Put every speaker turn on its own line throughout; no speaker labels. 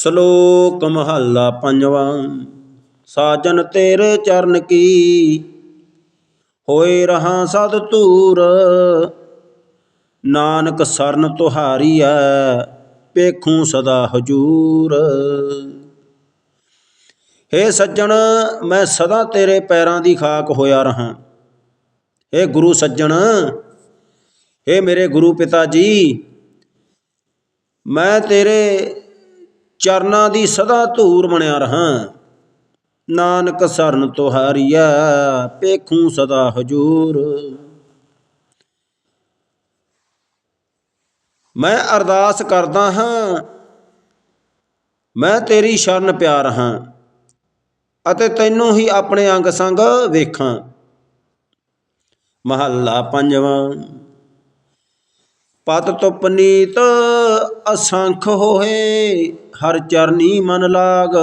ਸ਼ਲੋਕ ਮਹੱਲਾ ਪੰਜਵਾਂ, ਸਾਜਨ ਤੇਰੇ ਚਰਨ ਕੀ? ਹੋਏ ਰਹਾ ਸਦ ਧੂਰ, ਨਾਨਕ ਸਰਨ ਤੁਹਾਰੀ ਐ ਪੇਖੂ ਸਦਾ ਹਜੂਰ। ਹੇ ਸੱਜਣ, ਮੈਂ ਸਦਾ ਤੇਰੇ ਪੈਰਾਂ ਦੀ ਖਾਕ ਹੋਇਆ ਰਹਾ। ਹੇ ਗੁਰੂ ਸੱਜਣ, ਹੇ ਮੇਰੇ ਗੁਰੂ ਪਿਤਾ ਜੀ, ਮੈਂ ਤੇਰੇ ਚਰਨਾਂ ਦੀ ਸਦਾ ਧੂਰ ਬਣਿਆ ਰਹਾ। ਨਾਨਕ ਸਰਨ ਤੁਹਾਰੀਆ ਪੇਖੂ ਸਦਾ ਹਜੂਰ। ਮੈਂ ਅਰਦਾਸ ਕਰਦਾ ਹਾਂ, ਮੈਂ ਤੇਰੀ ਸ਼ਰਨ ਪਿਆਰ ਹਾਂ ਅਤੇ ਤੈਨੂੰ ਹੀ ਆਪਣੇ ਅੰਗ ਸੰਗ ਵੇਖਾਂ। ਮਹੱਲਾ ਪੰਜਵਾਂ। ਪਤ ਤੁਪ ਨੀਤ ਅਸੰਖ ਹੋਏ, ਹਰ ਚਰਨੀ ਮਨ ਲਾਗ।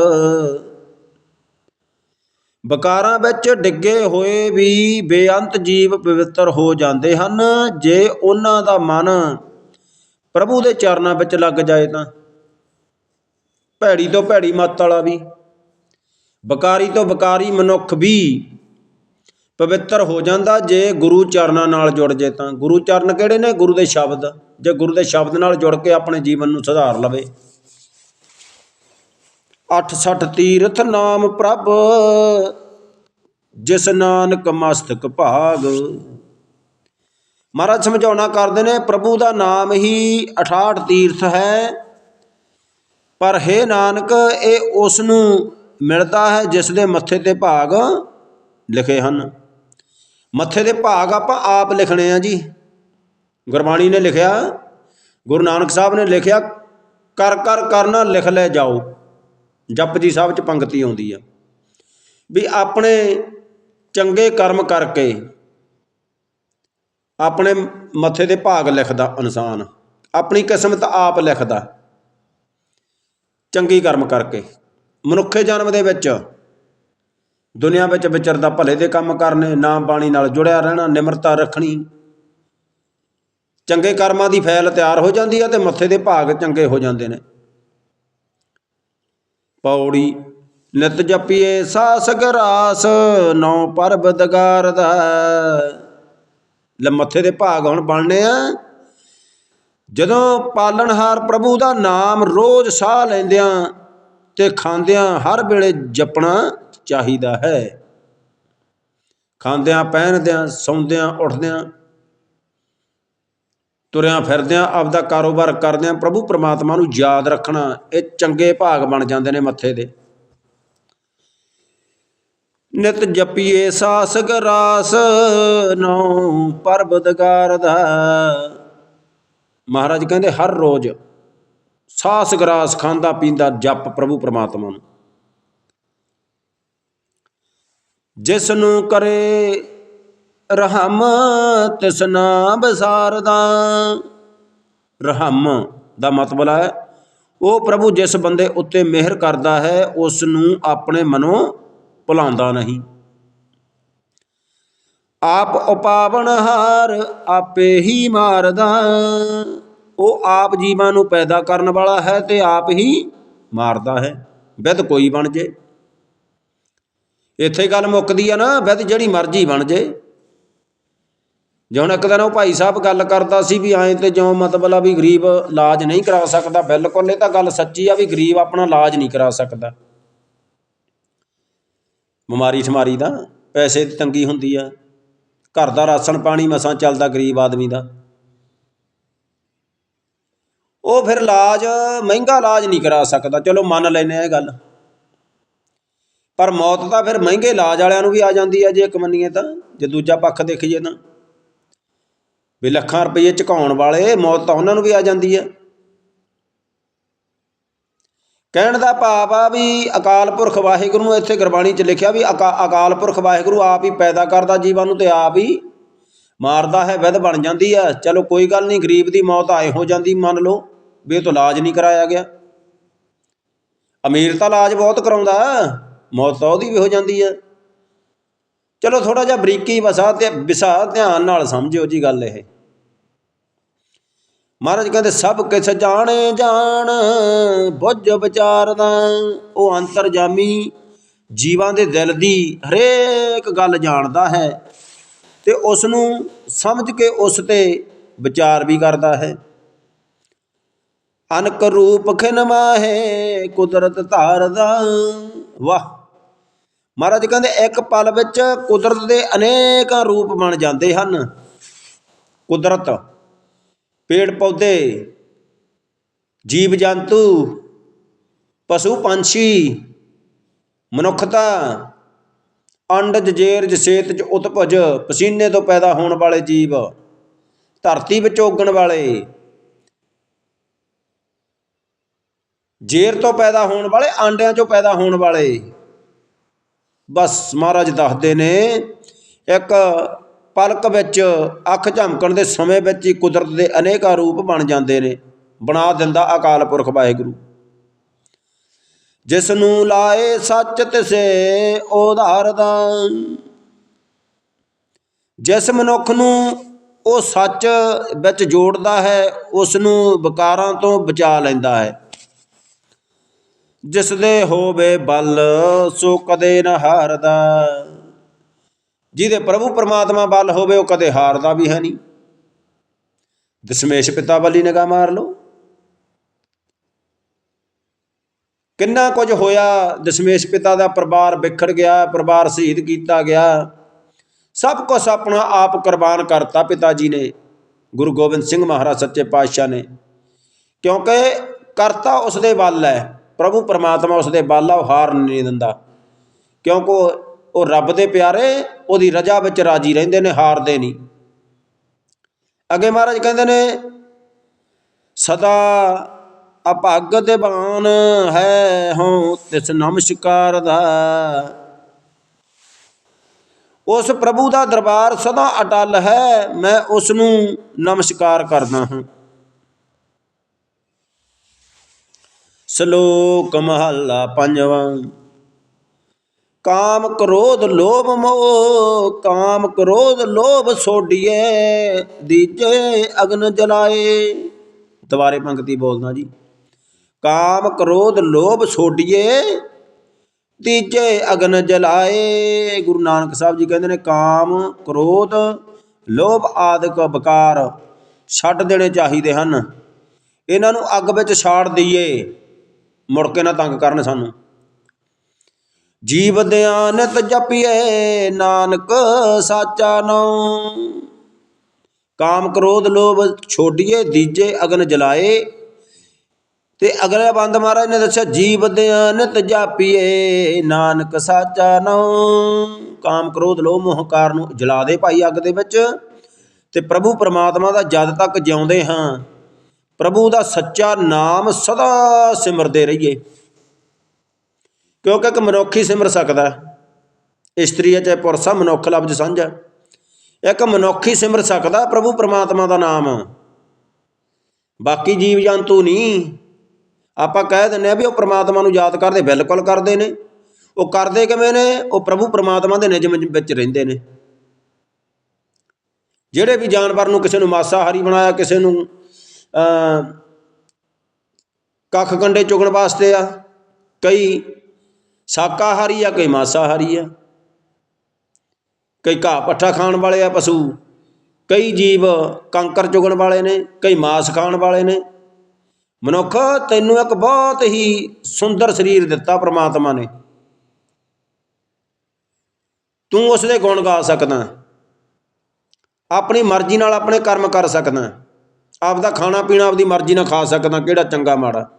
ਬਕਾਰਾਂ ਵਿੱਚ ਡਿੱਗੇ ਹੋਏ ਵੀ ਬੇਅੰਤ ਜੀਵ ਪਵਿੱਤਰ ਹੋ ਜਾਂਦੇ ਹਨ। ਜੇ ਉਹਨਾਂ ਦਾ ਮਨ ਪ੍ਰਭੂ ਦੇ ਚਰਨਾਂ ਵਿੱਚ ਲੱਗ ਜਾਏ ਤਾਂ, ਭੈੜੀ ਤੋਂ ਭੈੜੀ ਮੱਤ ਵਾਲਾ ਵੀ ਬਕਾਰੀ ਤੋਂ ਬਕਾਰੀ ਮਨੁੱਖ ਵੀ ਪਵਿੱਤਰ ਹੋ ਜਾਂਦਾ ਜੇ ਗੁਰੂ ਚਰਨਾਂ ਨਾਲ ਜੁੜ ਜੇ ਤਾਂ। ਗੁਰੂ ਚਰਨ ਕਿਹੜੇ ਨੇ? ਗੁਰੂ ਦੇ ਸ਼ਬਦ। ਜੇ ਗੁਰੂ ਦੇ ਸ਼ਬਦ ਨਾਲ ਜੁੜ ਕੇ ਆਪਣੇ ਜੀਵਨ ਨੂੰ ਸੁਧਾਰ ਲਵੇ। 68 ਤੀਰਥ ਨਾਮ ਪ੍ਰਭ, ਜਿਸ ਨਾਨਕ ਮਸਤਕ ਭਾਗ। ਮਹਾਰਾਜ ਸਮਝਾਉਣਾ ਕਰਦੇ ਨੇ, ਪ੍ਰਭੂ ਦਾ ਨਾਮ ਹੀ 68 ਤੀਰਥ ਹੈ। ਪਰ ਹੈ ਨਾਨਕ, ਇਹ ਉਸ ਨੂੰ ਮਿਲਦਾ ਹੈ ਜਿਸ ਦੇ ਮੱਥੇ ਤੇ ਭਾਗ ਲਿਖੇ ਹਨ। ਮੱਥੇ ਦੇ ਭਾਗ ਆਪਾਂ ਆਪ ਲਿਖਣੇ ਆ ਜੀ। ਗੁਰਬਾਣੀ ਨੇ ਲਿਖਿਆ, ਗੁਰੂ ਨਾਨਕ ਸਾਹਿਬ ਨੇ ਲਿਖਿਆ, ਕਰ ਕਰ ਕਰਨਾ ਲਿਖ ਲੈ ਜਾਓ। ਜਪਜੀ ਸਾਹਿਬ ਚ ਪੰਕਤੀ ਆਉਂਦੀ ਆ। ਵੀ ਆਪਣੇ ਚੰਗੇ ਕਰਮ ਕਰਕੇ ਆਪਣੇ ਮੱਥੇ ਦੇ ਭਾਗ ਲਿਖਦਾ ਇਨਸਾਨ, ਆਪਣੀ ਕਿਸਮਤ ਆਪ ਲਿਖਦਾ। ਚੰਗੀ ਕਰਮ ਕਰਕੇ। ਮਨੁੱਖੇ ਜਨਮ ਦੇ ਵਿੱਚ ਦੁਨੀਆ ਵਿੱਚ ਵਿਚਰਦਾ ਭਲੇ ਦੇ ਕੰਮ ਕਰਨੇ ਨਾਮ ਬਾਣੀ ਨਾਲ ਜੁੜਿਆ ਰਹਿਣਾ, ਨਿਮਰਤਾ ਰੱਖਣੀ। ਚੰਗੇ ਕਰਮਾਂ ਦੀ ਫੈਲ ਤਿਆਰ ਹੋ ਜਾਂਦੀ ਹੈ ਤੇ ਮੱਥੇ ਦੇ ਭਾਗ ਚੰਗੇ ਹੋ ਜਾਂਦੇ ਨੇ। ਪੌੜੀ ਨਿਤ ਜਪੀਏ ਸਾਸ ਗਰਾਸ ਨੌ ਪਰਬ ਦਗਾਰ ਦਾ ਲੈ ਮੱਥੇ ਦੇ ਭਾਗ ਹੁਣ ਬਣਨੇ ਆ। ਜਦੋਂ ਪਾਲਣਹਾਰ ਪ੍ਰਭੂ ਦਾ ਨਾਮ ਰੋਜ਼ ਸਾਹ ਲੈਂਦਿਆਂ ਤੇ ਖਾਂਦਿਆਂ ਹਰ ਵੇਲੇ ਜਪਣਾ ਚਾਹੀਦਾ ਹੈ। ਖਾਂਦਿਆਂ, ਪਹਿਨਦਿਆਂ, ਸੌਂਦਿਆਂ, ਉੱਠਦਿਆਂ, ਤੁਰਿਆਂ ਫਿਰਦਿਆਂ, ਆਪਦਾ ਕਾਰੋਬਾਰ ਕਰਦਿਆਂ ਪ੍ਰਭੂ ਪ੍ਰਮਾਤਮਾ ਨੂੰ ਯਾਦ ਰੱਖਣਾ, ਇਹ ਚੰਗੇ ਭਾਗ ਬਣ ਜਾਂਦੇ ਨੇ ਮੱਥੇ ਦੇ। ਨਿਤ ਜਪੀਏ ਸਾਸ ਗਰਾਸ ਨੌ ਪਰਬਦਗਾਰ ਦਾ। ਮਹਾਰਾਜ ਕਹਿੰਦੇ, ਹਰ ਰੋਜ਼ ਸਾਸ ਗਰਾਸ ਖਾਂਦਾ ਪੀਂਦਾ ਜਪ ਪ੍ਰਭੂ ਪ੍ਰਮਾਤਮਾ ਨੂੰ। ਜਿਸ ਨੂੰ ਕਰੇ ਰਹਮ ਤਿਸ ਨਾ ਬਸਾਰਦਾ ਰਹਮ ਦਾ ਮਤਲਬ ਹੈ, ਉਹ ਪ੍ਰਭੂ ਜਿਸ ਬੰਦੇ ਉੱਤੇ ਮਿਹਰ ਕਰਦਾ ਹੈ ਉਸ ਨੂੰ ਆਪਣੇ ਮਨੋਂ ਭੁਲਾਉਂਦਾ ਨਹੀਂ। ਆਪ ਉਪਾਵਨ ਹਾਰ ਆਪੇ ਹੀ ਮਾਰਦਾ। ਉਹ ਆਪ ਜੀਵਾਂ ਨੂੰ ਪੈਦਾ ਕਰਨ ਵਾਲਾ ਹੈ ਤੇ ਆਪ ਹੀ ਮਾਰਦਾ ਹੈ। ਵਿਦ ਕੋਈ ਬਣ ਜੇ। ਇੱਥੇ ਗੱਲ ਮੁੱਕਦੀ ਆ ਨਾ ਫਿਰ ਜਿਹੜੀ ਮਰਜ਼ੀ ਬਣ ਜੇ। ਜਿਉਂ ਇੱਕ ਦਿਨ ਉਹ ਭਾਈ ਸਾਹਿਬ ਗੱਲ ਕਰਦਾ ਸੀ ਵੀ ਐਂ ਤੇ ਜਿਉਂ ਮਤਲਬ ਆ ਵੀ ਗਰੀਬ ਇਲਾਜ ਨਹੀਂ ਕਰਾ ਸਕਦਾ, ਬਿਲਕੁਲ ਇਹ ਤਾਂ ਗੱਲ ਸੱਚੀ ਆ ਵੀ ਗਰੀਬ ਆਪਣਾ ਇਲਾਜ ਨਹੀਂ ਕਰਾ ਸਕਦਾ। ਬਿਮਾਰੀ ਠਮਾਰੀ ਦਾ, ਪੈਸੇ ਦੀ ਤੰਗੀ ਹੁੰਦੀ ਆ। ਘਰ ਦਾ ਰਾਸ਼ਨ ਪਾਣੀ ਮਸਾਂ ਚੱਲਦਾ ਗਰੀਬ ਆਦਮੀ ਦਾ। ਉਹ ਫਿਰ ਇਲਾਜ, ਮਹਿੰਗਾ ਇਲਾਜ ਨਹੀਂ ਕਰਾ ਸਕਦਾ। ਚਲੋ ਮੰਨ ਲੈਨੇ ਆ ਇਹ ਗੱਲ। ਪਰ ਮੌਤ ਤਾਂ ਫਿਰ ਮਹਿੰਗੇ ਇਲਾਜ ਵਾਲਿਆਂ ਨੂੰ ਵੀ ਆ ਜਾਂਦੀ ਹੈ ਜੇ ਇੱਕ ਮੰਨੀਏ ਤਾਂ, ਜੇ ਦੂਜਾ ਪੱਖ ਦੇਖੀਏ ਤਾਂ। ਵੀ ਲੱਖਾਂ ਰੁਪਏ ਝੁਕਾਉਣ ਵਾਲੇ ਮੌਤ ਤਾਂ ਉਹਨਾਂ ਨੂੰ ਵੀ ਆ ਜਾਂਦੀ ਹੈ। ਕਹਿਣ ਦਾ ਭਾਵ ਆ ਵੀ ਅਕਾਲ ਪੁਰਖ ਵਾਹਿਗੁਰੂ ਨੂੰ ਇੱਥੇ ਗੁਰਬਾਣੀ 'ਚ ਲਿਖਿਆ ਵੀ ਅਕਾ- ਅਕਾਲ ਪੁਰਖ ਵਾਹਿਗੁਰੂ ਆਪ ਹੀ ਪੈਦਾ ਕਰਦਾ, ਜੀਵਾਂ ਨੂੰ ਤੇ ਆਪ ਹੀ ਮਾਰਦਾ ਹੈ, ਵਿਧ ਬਣ ਜਾਂਦੀ ਹੈ। ਚਲੋ ਕੋਈ ਗੱਲ ਨਹੀਂ, ਗਰੀਬ ਦੀ ਮੌਤ ਆਏ ਹੋ ਜਾਂਦੀ, ਮੰਨ ਲਓ, ਵੀ ਇਹ ਤੋਂ ਇਲਾਜ ਨਹੀਂ ਕਰਾਇਆ ਗਿਆ। ਅਮੀਰ ਤਾਂ ਇਲਾਜ ਬਹੁਤ ਕਰਾਉਂਦਾ। ਮੌਤ ਤਾਂ ਉਹਦੀ ਵੀ ਹੋ ਜਾਂਦੀ ਹੈ ਚਲੋ ਥੋੜਾ ਜਿਹਾ ਬਰੀਕੀ ਵਸਾ ਤੇ ਵਿਸਾ ਧਿਆਨ ਨਾਲ ਸਮਝਿਓ ਜੀ ਗੱਲ ਇਹ। ਮਹਾਰਾਜ ਕਹਿੰਦੇ, ਸਭ ਕਿਛ ਜਾਣੇ ਜਾਣ, ਬੁੱਝ ਵਿਚਾਰਦਾ ਉਹ ਅੰਤਰਜਾਮੀ ਜੀਵਾਂ ਦੇ ਦਿਲ ਦੀ ਹਰੇਕ ਗੱਲ ਜਾਣਦਾ ਹੈ ਤੇ ਉਸ ਨੂੰ ਸਮਝ ਕੇ ਉਸ ਤੇ ਵਿਚਾਰ ਵੀ ਕਰਦਾ ਹੈ। ਅਨਕ ਰੂਪ ਖਿਨ ਮਾਹੇ ਕੁਦਰਤ ਧਾਰਦਾ, ਵਾਹ। ਮਹਾਰਾਜ ਕਹਿੰਦੇ ਇੱਕ ਪਲ ਵਿੱਚ ਕੁਦਰਤ ਦੇ ਅਨੇਕਾਂ ਰੂਪ ਬਣ ਜਾਂਦੇ ਹਨ। ਕੁਦਰਤ, ਪੇੜ ਪੌਦੇ ਜੀਵ ਜੰਤੂ ਪਸ਼ੂ ਪੰਛੀ, ਮਨੁੱਖਤਾ, ਅੰਡਜ, ਜੇਰਜ ਸੇਤਜ ਉਤਪਜ ਪਸੀਨੇ ਤੋਂ ਪੈਦਾ ਹੋਣ ਵਾਲੇ ਜੀਵ, ਧਰਤੀ ਵਿੱਚ ਉੱਗਣ ਵਾਲੇ, ਜੇਰ ਤੋਂ ਪੈਦਾ ਹੋਣ ਵਾਲੇ ਆਂਡਿਆਂ ਚੋਂ ਪੈਦਾ ਹੋਣ ਵਾਲੇ। ਬਸ ਮਹਾਰਾਜ ਦੱਸਦੇ ਨੇ, ਇੱਕ ਪਲਕ ਵਿੱਚ ਅੱਖ ਝਮਕਣ ਦੇ ਸਮੇਂ ਵਿੱਚ ਹੀ ਕੁਦਰਤ ਦੇ ਅਨੇਕਾਂ ਰੂਪ ਬਣ ਜਾਂਦੇ ਨੇ, ਬਣਾ ਦਿੰਦਾ ਅਕਾਲ ਪੁਰਖ ਵਾਹਿਗੁਰੂ। ਜਿਸ ਨੂੰ ਲਾਏ ਸੱਚ ਤਿਸੇ ਉਧਾਰਦਾ, ਜਿਸ ਮਨੁੱਖ ਨੂੰ ਉਹ ਸੱਚ ਵਿੱਚ ਜੋੜਦਾ ਹੈ, ਉਸ ਨੂੰ ਵਿਕਾਰਾਂ ਤੋਂ ਬਚਾ ਲੈਂਦਾ ਹੈ। ਜਿਸ ਦੇ ਹੋਵੇ ਬਲ, ਸੋ ਕਦੇ ਨਾ ਹਾਰਦਾ। ਜਿਹਦੇ ਪ੍ਰਭੂ ਪਰਮਾਤਮਾ ਬਲ ਹੋਵੇ, ਉਹ ਕਦੇ ਹਾਰਦਾ ਵੀ ਹੈ ਨਹੀਂ। ਦਸ਼ਮੇਸ਼ ਪਿਤਾ ਵਾਲੀ ਨਿਗਾਹ ਮਾਰ ਲਓ। ਕਿੰਨਾ ਕੁਝ ਹੋਇਆ, ਦਸ਼ਮੇਸ਼ ਪਿਤਾ ਦਾ ਪਰਿਵਾਰ ਵਿਖੜ ਗਿਆ, ਪਰਿਵਾਰ ਸ਼ਹੀਦ ਕੀਤਾ ਗਿਆ। ਸਭ ਕੁਝ ਆਪਣਾ ਆਪ ਕੁਰਬਾਨ ਕਰਤਾ ਪਿਤਾ ਜੀ ਨੇ, ਗੁਰੂ ਗੋਬਿੰਦ ਸਿੰਘ ਮਹਾਰਾਜ ਸੱਚੇ ਪਾਤਸ਼ਾਹ ਨੇ। ਕਿਉਂਕਿ ਕਰਤਾ ਉਸ ਦੇ ਵੱਲ ਹੈ। ਪ੍ਰਭੂ ਪਰਮਾਤਮਾ ਉਸ ਦੇ ਵੱਲ ਉਹ ਹਾਰ ਨਹੀਂ ਦਿੰਦਾ। ਕਿਉਂਕਿ ਉਹ- ਰੱਬ ਦੇ ਪਿਆਰੇ, ਉਹਦੀ ਰਜਾ ਵਿੱਚ ਰਾਜੀ ਰਹਿੰਦੇ ਨੇ, ਹਾਰਦੇ ਨਹੀਂ। ਅੱਗੇ ਮਹਾਰਾਜ ਕਹਿੰਦੇ ਨੇ, ਸਦਾ ਅਭਾਗ ਦੇਵਾਨ ਹੈ ਹਉ, ਤਿਸ ਨਮਸਕਾਰ ਦਾ। ਉਸ ਪ੍ਰਭੂ ਦਾ ਦਰਬਾਰ ਸਦਾ ਅਟਲ ਹੈ, ਮੈਂ ਉਸ ਨੂੰ ਨਮਸਕਾਰ ਕਰਦਾ ਹਾਂ। ਸ਼ਲੋਕ ਮਹੱਲਾ ਪੰਜਵਾਂ। ਕਾਮ ਕ੍ਰੋਧ ਲੋਭ ਮੋਹ, ਕਾਮ ਕ੍ਰੋਧ ਲੋਭ ਸੋਡੀਏ ਦੀਜੇ ਅਗਨ ਜਲਾਏ। ਦੁਬਾਰੇ ਪੰਕਤੀ ਬੋਲਦਾ ਜੀ। ਕਾਮ ਕ੍ਰੋਧ ਲੋਭ ਛੋਡੀਏ ਤੀਜੇ ਅਗਨ ਜਲਾਏ। ਗੁਰੂ ਨਾਨਕ ਸਾਹਿਬ ਜੀ ਕਹਿੰਦੇ ਨੇ, ਕਾਮ ਕ੍ਰੋਧ ਲੋਭ ਆਦਿਕ ਵਿਕਾਰ ਛੱਡ ਦੇਣੇ ਚਾਹੀਦੇ ਹਨ। ਇਹਨਾਂ ਨੂੰ ਅੱਗ ਵਿੱਚ ਛਾੜ ਦਈਏ। ਮੁੜ ਕੇ ਨਾ ਤੰਗ ਕਰਨ ਸਾਨੂੰ। ਜੀਵ ਦਿਆਂ ਨਿਤ ਜਪੀਏ ਨਾਨਕ, ਸਾਚਾ ਨਾਮ ਕਾਮ ਕ੍ਰੋਧ ਲੋਭ ਛੋਡੀਏ, ਦੀਜੇ ਅਗਨ ਜਲਾਏ। ਤੇ ਅਗਲੇ ਬੰਦ ਮਹਾਰਾਜ ਨੇ ਦੱਸਿਆ, ਜੀਵ ਦਿਆਂ ਨਿਤ ਜਾਪੀਏ ਨਾਨਕ, ਸਾਚਾ ਨਾਮ ਕਾਮ ਕ੍ਰੋਧ ਲੋਭ ਮੋਹ ਨੂੰ ਜਲਾ ਦੇ ਭਾਈ ਅੱਗ ਦੇ ਵਿੱਚ। ਤੇ ਪ੍ਰਭੂ ਪਰਮਾਤਮਾ ਦਾ ਜਦ ਤੱਕ ਜਿਉਂਦੇ ਹਾਂ ਪ੍ਰਭੂ ਦਾ ਸੱਚਾ ਨਾਮ ਸਦਾ ਸਿਮਰਦੇ ਰਹੀਏ। ਕਿਉਂਕਿ ਇੱਕ ਮਨੁੱਖ ਹੀ ਸਿਮਰ ਸਕਦਾ ਇਸਤਰੀ ਹੈ ਚਾਹੇ ਪੁਰਸ਼ ਆ, ਮਨੁੱਖ ਲਫ਼ਜ਼ ਸਾਂਝਾ ਇੱਕ ਮਨੁੱਖ ਹੀ ਸਿਮਰ ਸਕਦਾ ਪ੍ਰਭੂ ਪਰਮਾਤਮਾ ਦਾ ਨਾਮ। ਬਾਕੀ ਜੀਵ ਜੰਤੂ ਨਹੀਂ। ਆਪਾਂ ਕਹਿ ਦਿੰਨੇ ਆ ਵੀ ਉਹ ਪ੍ਰਮਾਤਮਾ ਨੂੰ ਯਾਦ ਕਰਦੇ, ਬਿਲਕੁਲ ਕਰਦੇ ਨੇ। ਉਹ ਕਰਦੇ ਕਿਵੇਂ ਨੇ? ਉਹ ਪ੍ਰਭੂ ਪਰਮਾਤਮਾ ਦੇ ਨਿਯਮ ਵਿੱਚ ਰਹਿੰਦੇ ਨੇ। ਜਿਹੜੇ ਵੀ ਜਾਨਵਰ ਨੂੰ ਕਿਸੇ ਨੂੰ ਮਾਸਾਹਾਰੀ ਬਣਾਇਆ, ਕਿਸੇ ਨੂੰ ਕੱਖ ਕੰਡੇ ਚੁਗਣ ਵਾਸਤੇ ਆ, ਕਈ ਸ਼ਾਕਾਹਾਰੀ ਆ, ਕਈ ਮਾਸਾਹਾਰੀ ਆ, ਕਈ ਘਾਹ ਪੱਠਾ ਖਾਣ ਵਾਲੇ ਆ ਪਸ਼ੂ, ਕਈ ਜੀਵ ਕੰਕਰ ਚੁਗਣ ਵਾਲੇ ਨੇ, ਕਈ ਮਾਸ ਖਾਣ ਵਾਲੇ ਨੇ। ਮਨੁੱਖ ਤੈਨੂੰ ਇੱਕ ਬਹੁਤ ਹੀ ਸੁੰਦਰ ਸਰੀਰ ਦਿੱਤਾ ਪ੍ਰਮਾਤਮਾ ਨੇ। ਤੂੰ ਉਸ ਦੇ ਗੁਣ ਗਾ ਸਕਦਾ। ਆਪਣੀ ਮਰਜ਼ੀ ਨਾਲ ਆਪਣੇ ਕਰਮ ਕਰ ਸਕਦਾ। ਆਪਦਾ ਖਾਣਾ ਪੀਣਾ ਆਪਦੀ ਮਰਜ਼ੀ ਨਾਲ ਖਾ ਸਕਦਾ, ਕਿਹੜਾ ਚੰਗਾ ਮਾੜਾ।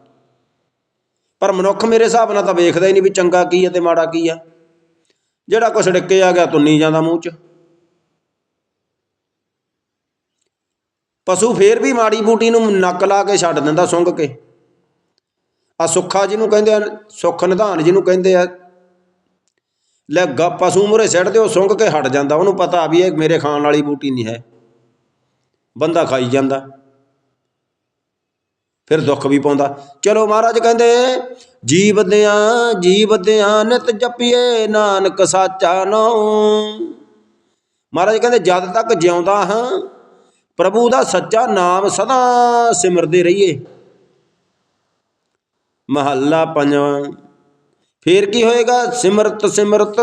ਪਰ ਮਨੁੱਖ ਮੇਰੇ ਹਿਸਾਬ ਨਾਲ ਤਾਂ ਵੇਖਦਾ ਹੀ ਨਹੀਂ ਵੀ ਚੰਗਾ ਕੀ ਹੈ ਤੇ ਮਾੜਾ ਕੀ ਆ। ਜਿਹੜਾ ਕੁਛ ਡਿੱਕੇ ਆ ਗਿਆ ਤੁੰਨੀ ਜਾਂਦਾ ਮੂੰਹ 'ਚ। ਪਸ਼ੂ ਫੇਰ ਵੀ ਮਾੜੀ ਬੂਟੀ ਨੂੰ ਨੱਕ ਲਾ ਕੇ ਛੱਡ ਦਿੰਦਾ, ਸੁੰਘ ਕੇ। ਆ ਸੁੱਖਾ ਜਿਹਨੂੰ ਕਹਿੰਦੇ ਆ, ਸੁੱਖ ਨਿਧਾਨ ਜਿਹਨੂੰ ਕਹਿੰਦੇ ਆ। ਲੈ ਗ, ਪਸ਼ੂ ਮੁਰੇ ਸਿੱਟ ਤੇ ਉਹ ਸੁੰਘ ਕੇ ਹਟ ਜਾਂਦਾ। ਉਹਨੂੰ ਪਤਾ ਵੀ ਇਹ ਮੇਰੇ ਖਾਣ ਵਾਲੀ ਬੂਟੀ ਨਹੀਂ ਹੈ। ਬੰਦਾ ਖਾਈ ਜਾਂਦਾ। ਫਿਰ ਦੁੱਖ ਵੀ ਪਾਉਂਦਾ। ਚਲੋ ਮਹਾਰਾਜ ਕਹਿੰਦੇ, ਜੀਵ ਦਿਆਂ ਜੀਵ ਦਿਆਂ ਨਿਤ ਜਪੀਏ ਨਾਨਕ ਸਾਚਾ ਨਾਮ ਮਹਾਰਾਜ ਕਹਿੰਦੇ, ਜਦ ਤੱਕ ਜਿਉਂਦਾ ਹਾਂ, ਪ੍ਰਭੂ ਦਾ ਸੱਚਾ ਨਾਮ ਸਦਾ ਸਿਮਰਦੇ ਰਹੀਏ। ਮਹੱਲਾ ਪੰਜਵਾਂ, ਫੇਰ ਕੀ ਹੋਏਗਾ? ਸਿਮਰਤ ਸਿਮਰਤ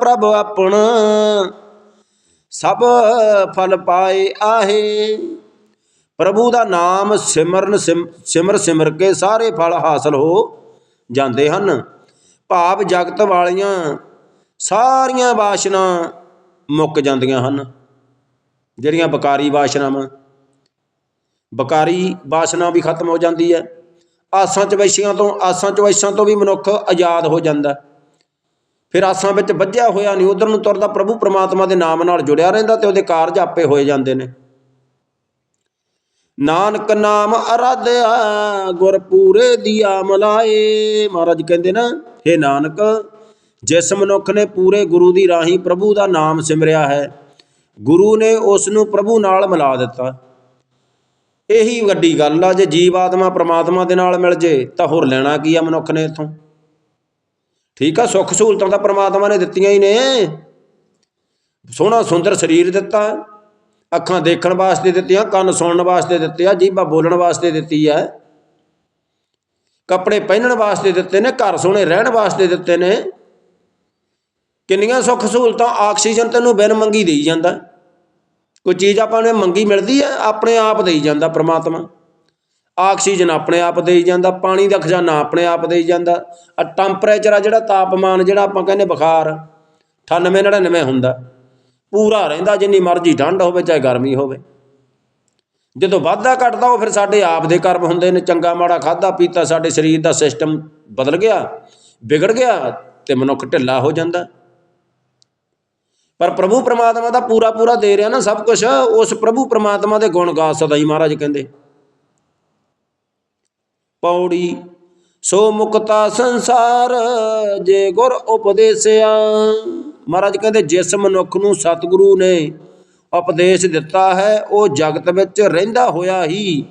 ਪ੍ਰਭ ਆਪਣ, ਸਭ ਫਲ ਪਾਏ ਆਹੇ। ਪ੍ਰਭੂ ਦਾ ਨਾਮ ਸਿਮਰਨ ਸਿਮ- ਸਿਮਰ ਸਿਮਰ ਕੇ ਸਾਰੇ ਫਲ ਹਾਸਲ ਹੋ ਜਾਂਦੇ ਹਨ। ਭਾਵ ਜਗਤ ਵਾਲੀਆਂ ਸਾਰੀਆਂ ਵਾਸ਼ਨਾ ਮੁੱਕ ਜਾਂਦੀਆਂ ਹਨ। ਜਿਹੜੀਆਂ ਬਕਾਰੀ ਵਾਸ਼ਨਾਵਾਂ, ਬਕਾਰੀ ਵਾਸ਼ਨਾ ਵੀ ਖਤਮ ਹੋ ਜਾਂਦੀ ਹੈ। ਆਸਾਂ ਚਵੈਸ਼ੀਆਂ ਤੋਂ, ਆਸਾਂ ਚਵੈਸ਼ਾਂ ਤੋਂ ਵੀ ਮਨੁੱਖ ਆਜ਼ਾਦ ਹੋ ਜਾਂਦਾ ਫਿਰ ਆਸਾਂ ਵਿੱਚ ਵੱਜਿਆ ਹੋਇਆ ਨਹੀਂ, ਉਧਰ ਨੂੰ ਤੁਰਦਾ ਪ੍ਰਭੂ ਪ੍ਰਮਾਤਮਾ ਦੇ ਨਾਮ ਨਾਲ ਜੁੜਿਆ ਰਹਿੰਦਾ ਤੇ ਉਹਦੇ ਕਾਰਜ ਆਪੇ ਹੋਏ ਜਾਂਦੇ ਨੇ। ਨਾਨਕ ਨਾਮ ਅਰਾਧਿਆ, ਗੁਰ ਪੂਰੇ ਦੀਆ ਮਲਾਏ। ਮਹਾਰਾਜ ਕਹਿੰਦੇ ਨਾ हे ਨਾਨਕ, ਜਿਸ ਮਨੁੱਖ ਨੇ ਪੂਰੇ ਗੁਰੂ ਦੀ ਰਾਹੀਂ ਪ੍ਰਭੂ ਦਾ ਨਾਮ ਸਿਮਰਿਆ ਹੈ, ਗੁਰੂ ਨੇ ਉਸ ਨੂੰ ਪ੍ਰਭੂ ਨਾਲ ਮਿਲਾ ਦਿੱਤਾ। ਇਹੀ ਵੱਡੀ ਗੱਲ ਆ, ਜੇ ਜੀਵ ਆਤਮਾ ਪ੍ਰਮਾਤਮਾ ਦੇ ਨਾਲ ਮਿਲ ਜੇ, ਤਾਂ ਹੋਰ ਲੈਣਾ ਕੀ ਆ ਮਨੁੱਖ ਨੇ ਇਥੋਂ? ਠੀਕ ਆ, ਸੁੱਖ ਸਹੂਲਤਾਂ ਤਾਂ ਪ੍ਰਮਾਤਮਾ ਨੇ ਦਿੱਤੀਆਂ ਹੀ ਨੇ। ਸੋਹਣਾ ਸੁੰਦਰ ਸਰੀਰ ਦਿੱਤਾ। ਅੱਖਾਂ ਦੇਖਣ ਵਾਸਤੇ ਦਿੱਤੀਆਂ, ਕੰਨ ਸੁਣਨ ਵਾਸਤੇ ਦਿੱਤੇ ਆ ਜੀਭਾ ਬੋਲਣ ਵਾਸਤੇ ਦਿੱਤੀ ਹੈ। ਕੱਪੜੇ ਪਹਿਨਣ ਵਾਸਤੇ ਦਿੱਤੇ ਨੇ, ਘਰ ਸੋਹਣੇ ਰਹਿਣ ਵਾਸਤੇ ਦਿੱਤੇ ਨੇ। ਕਿੰਨੀਆਂ ਸੁੱਖ ਸਹੂਲਤਾਂ, ਆਕਸੀਜਨ ਤੈਨੂੰ ਬਿਨ ਮੰਗੀ ਦੇਈ ਜਾਂਦਾ। ਕੋਈ ਚੀਜ਼ ਆਪਾਂ ਨੇ ਮੰਗੀ ਮਿਲਦੀ ਹੈ, ਆਪਣੇ ਆਪ ਦੇਈ ਜਾਂਦਾ ਪ੍ਰਮਾਤਮਾ। ਆਕਸੀਜਨ ਆਪਣੇ ਆਪ ਦੇਈ ਜਾਂਦਾ, ਪਾਣੀ ਦਾ ਖਜ਼ਾਨਾ ਆਪਣੇ ਆਪ ਦੇਈ ਜਾਂਦਾ। ਆ ਟੈਂਪਰੇਚਰ ਆ ਜਿਹੜਾ ਤਾਪਮਾਨ, ਜਿਹੜਾ ਆਪਾਂ ਕਹਿੰਦੇ ਬੁਖਾਰ 98 99 ਹੁੰਦਾ। ਪੂਰਾ ਰਹਿੰਦਾ, ਜਿੰਨੀ ਮਰਜ਼ੀ ਠੰਡ ਹੋਵੇ, ਚਾਹੇ ਗਰਮੀ ਹੋਵੇ। ਜਦੋਂ ਵਾਧਾ ਘਟਦਾ, ਉਹ ਫਿਰ ਸਾਡੇ ਆਪ ਦੇ ਕਰਮ ਹੁੰਦੇ ਨੇ। ਚੰਗਾ ਮਾੜਾ ਖਾਦਾ ਪੀਤਾ, ਸਾਡੇ ਸਰੀਰ ਦਾ ਸਿਸਟਮ ਬਦਲ ਗਿਆ, ਵਿਗੜ ਗਿਆ ਤੇ ਮਨੁੱਖ ਢਿੱਲਾ ਹੋ ਜਾਂਦਾ। ਪਰ ਪ੍ਰਭੂ ਪ੍ਰਮਾਤਮਾ ਦਾ ਪੂਰਾ ਪੂਰਾ ਦੇ ਰਿਹਾ ਨਾ ਸਭ ਕੁਝ ਉਸ ਪ੍ਰਭੂ ਪ੍ਰਮਾਤਮਾ ਦੇ ਗੁਣ ਗਾ ਸਦਾ ਹੀ ਮਹਾਰਾਜ ਕਹਿੰਦੇ। ਪੌੜੀ, ਸੋ ਮੁਕਤਾ ਸੰਸਾਰ, ਜੇ ਗੁਰ ਉਪਦੇਸਿਆ। ਮਹਾਰਾਜ ਕਹਿੰਦੇ ਜਿਸ ਮਨੁੱਖ ਨੂੰ ਸਤਿਗੁਰੂ ਨੇ ਉਪਦੇਸ਼ ਦਿੱਤਾ ਹੈ, ਉਹ ਜਗਤ ਵਿੱਚ ਰਹਿੰਦਾ ਹੋਇਆ ਹੀ